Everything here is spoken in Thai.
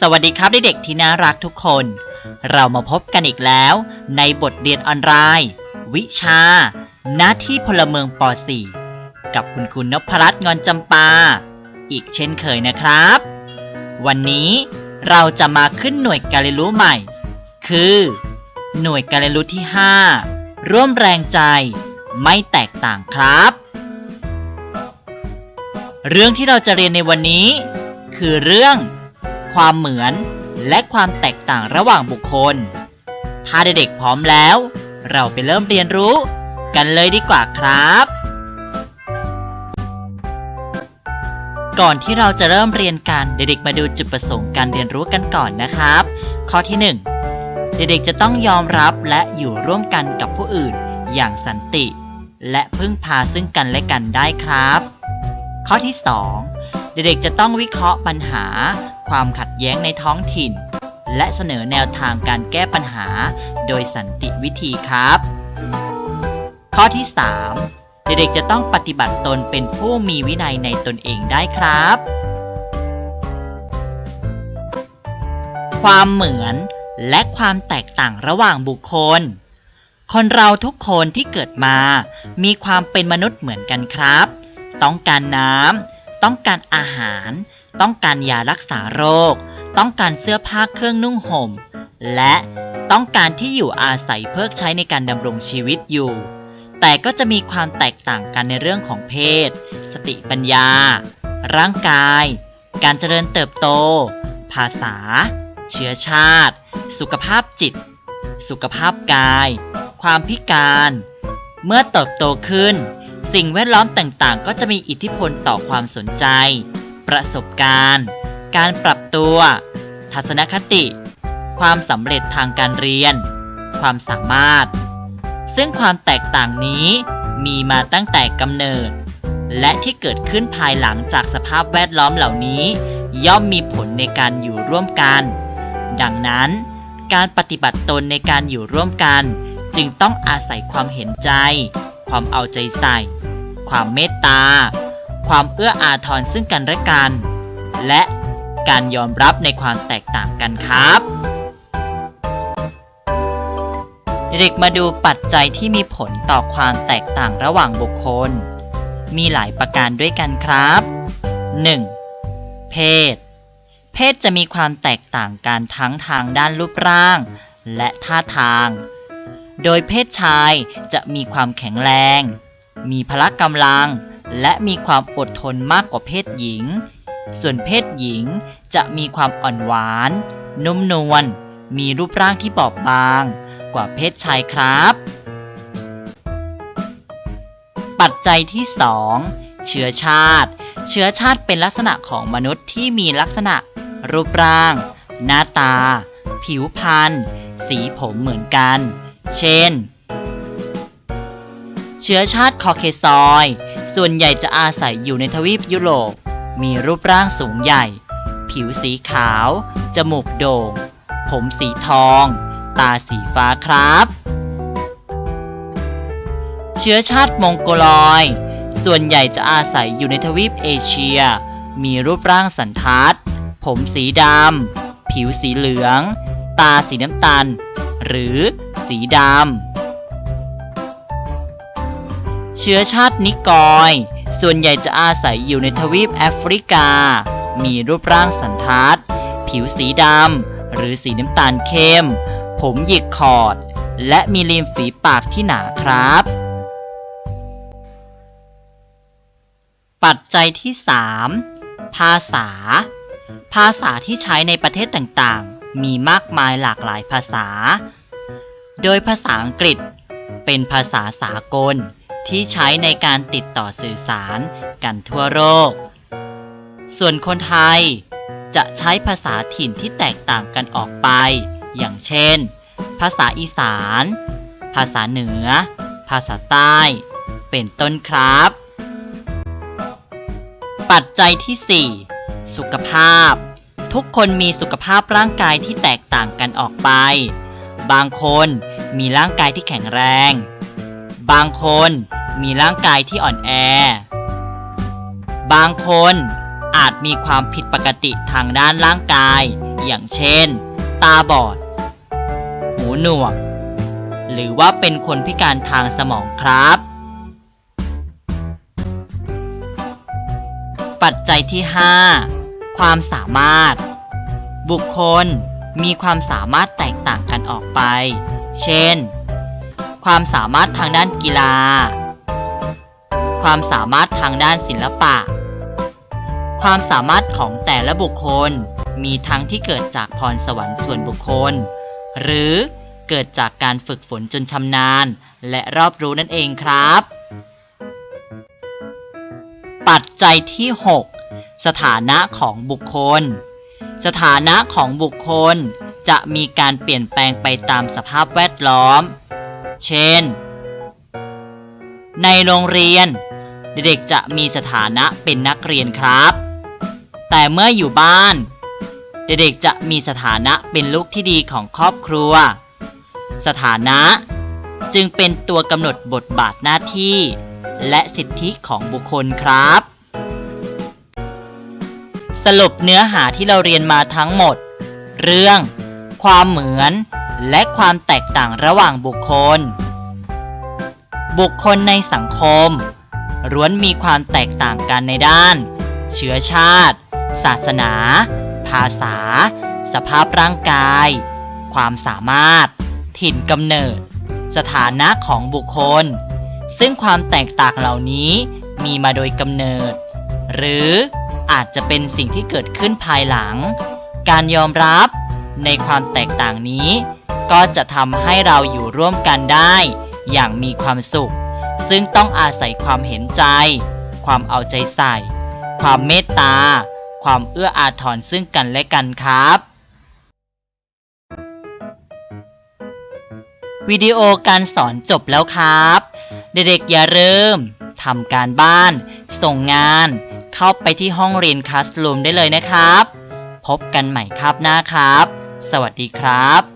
สวัสดีครับเด็กๆที่น่ารักทุกคน เรามาพบกันอีกแล้ว ในบทเรียนออนไลน์ วิชา หน้าที่พลเมืองป .4 กับคุณคุณนพรัตน์งอนจำปา อีกเช่นเคยนะครับ วันนี้เราจะมาขึ้นหน่วยการเรียนรู้ใหม่ คือ หน่วยการเรียนรู้ที่ 5 ร่วมแรงใจ ไม่แตกต่างครับ เรื่องที่เราจะเรียนในวันนี้ คือเรื่อง ความเหมือน และความแตกต่างระหว่างบุคคล ถ้าเด็กๆพร้อมแล้ว เราไปเริ่มเรียนรู้ กันเลยดีกว่าครับ ก่อนที่เราจะเริ่มเรียนกันเด็กๆมาดูจุดประสงค์การเรียนรู้กันก่อนนะครับ ข้อที่ 1 เด็กๆจะต้องยอมรับและอยู่ร่วมกันกับผู้อื่นอย่างสันติ และพึ่งพาซึ่งกันและกันได้ครับ ข้อที่ 2 เด็กๆจะต้องวิเคราะห์ปัญหา ความขัดแย้งในท้องถิ่น และเสนอแนวทางการแก้ปัญหา โดยสันติวิธีครับ ข้อที่ 3 เด็กๆจะต้องปฏิบัติตนเป็นผู้มีวินัยในตนเองได้ครับ ความเหมือนและความแตกต่างระหว่างบุคคล คนเราทุกคนที่เกิดมา มีความเป็นมนุษย์เหมือนกันครับ ต้องการน้ำ ต้องการอาหาร ต้องการยารักษาโรค ต้องการเสื้อผ้าเครื่องนุ่งห่ม และต้องการที่อยู่อาศัยเพื่อใช้ในการดำรงชีวิตอยู่ แต่ก็จะมีความแตกต่างกันในเรื่องของเพศ สติปัญญา ร่างกาย การเจริญเติบโต ภาษา เชื้อชาติ สุขภาพจิต สุขภาพกาย ความพิการ เมื่อเติบโตขึ้น สิ่งแวดล้อมต่างๆ ก็จะมีอิทธิพลต่อความสนใจ ประสบการณ์ การปรับตัว ทัศนคติ ความสำเร็จทางการเรียน ความสามารถ ซึ่งความแตกต่างนี้มีมาตั้งแต่กำเนิด และที่เกิดขึ้นภายหลังจากสภาพแวดล้อมเหล่านี้ ย่อมมีผลในการอยู่ร่วมกัน ดังนั้น การปฏิบัติตนในการอยู่ร่วมกัน จึงต้องอาศัยความเห็นใจ ความเอาใจใส่ ความเมตตา ความเอื้ออาทรซึ่งกันและกัน และการยอมรับในความแตกต่างกันครับเด็กมาดูปัจจัยที่มีผลต่อความแตกต่างระหว่างบุคคล มีหลายประการด้วยกันครับ 1. เพศ เพศจะมีความแตกต่างกันทั้งทางด้านรูปร่าง และท่าทาง โดยเพศชายจะมีความแข็งแรง มีพละกำลัง และมีความอดทนมากกว่าเพศหญิง ส่วนเพศหญิงจะมีความอ่อนหวาน นุ่มนวล มีรูปร่างที่บอบบาง กว่าเพศชายครับ ปัจจัยที่ 2 เชื้อชาติ เชื้อชาติเป็นลักษณะของมนุษย์ที่มีลักษณะ รูปร่าง หน้าตา ผิวพรรณ สีผมเหมือนกัน เช่น เชื้อชาติคอเคซอย ส่วนใหญ่จะอาศัยอยู่ในทวีปยุโรป มีรูปร่างสูงใหญ่ ผิวสีขาว จมูกโด่ง ผมสีทอง ตาสีฟ้าครับ เชื้อชาติมองโกลอย ส่วนใหญ่จะอาศัยอยู่ในทวีปเอเชีย มีรูปร่างสันทัด ผมสีดำ ผิวสีเหลือง ตาสีน้ำตาล หรือสีดำ เชื้อชาตินิกอย ส่วนใหญ่จะอาศัยอยู่ในทวีปแอฟริกา มีรูปร่างสันทัด ผิวสีดำหรือสีน้ำตาลเข้ม ผมหยิกขอด และมีริมฝีปากที่หนาครับ ปัจจัยที่ 3 ภาษา ภาษาที่ใช้ในประเทศต่างๆ มีมากมายหลากหลายภาษา โดยภาษาอังกฤษเป็นภาษาสากล ที่ใช้ในการติดต่อสื่อสารกันทั่วโลก ส่วนคนไทยจะใช้ภาษาถิ่นที่แตกต่างกันออกไป อย่างเช่น ภาษาอีสาน ภาษาเหนือ ภาษาใต้ เป็นต้นครับ ปัจจัยที่ 4 สุขภาพ ทุกคนมีสุขภาพร่างกายที่แตกต่างกันออกไป บางคนมีร่างกายที่แข็งแรง บางคนมีร่างกายที่อ่อนแอ บางคนอาจมีความผิดปกติทางด้านร่างกาย อย่างเช่น ตาบอด หูหนวก หรือว่าเป็นคนพิการทางสมองครับ ปัจจัยที่ 5 ความสามารถ บุคคลมีความสามารถแตกต่างกันออกไป เช่น ความสามารถทางด้านกีฬา ความสามารถทางด้านศิลปะ ความสามารถของแต่ละบุคคล มีทั้งที่เกิดจากพรสวรรค์ส่วนบุคคล หรือเกิดจากการฝึกฝนจนชำนาญ และรอบรู้นั่นเองครับ ปัจจัยที่ 6 สถานะของบุคคล สถานะของบุคคลจะมีการเปลี่ยนแปลงไปตามสภาพแวดล้อม เช่น ในโรงเรียน เด็กจะมีสถานะเป็นนักเรียนครับ แต่เมื่ออยู่บ้าน เด็กจะมีสถานะเป็นลูกที่ดีของครอบครัว สถานะจึงเป็นตัวกำหนดบทบาทหน้าที่ และสิทธิของบุคคลครับ สรุปเนื้อหาที่เราเรียนมาทั้งหมด เรื่อง ความเหมือน และความแตกต่างระหว่างบุคคล บุคคลในสังคมล้วนมีความแตกต่างกันในด้าน เชื้อชาติ ศาสนา ภาษา สภาพร่างกาย ความสามารถ ถิ่นกำเนิด สถานะของบุคคล ซึ่งความแตกต่างเหล่านี้มีมาโดยกำเนิด หรืออาจจะเป็นสิ่งที่เกิดขึ้นภายหลัง การยอมรับในความแตกต่างนี้ ก็จะทำให้เราอยู่ร่วมกันได้ อย่างมีความสุข ซึ่งต้องอาศัยความเห็นใจ ความเอาใจใส่ ความเมตตา ความเอื้ออาทรซึ่งกันและกันครับวิดีโอการสอนจบแล้วครับ เด็กๆอย่าลืมทำการบ้าน ส่งงาน เข้าไปที่ห้องเรียนคลาส o ูมได้เลยนะครับ พบกันใหม่ครับหน้าครับ สวัสดีครับ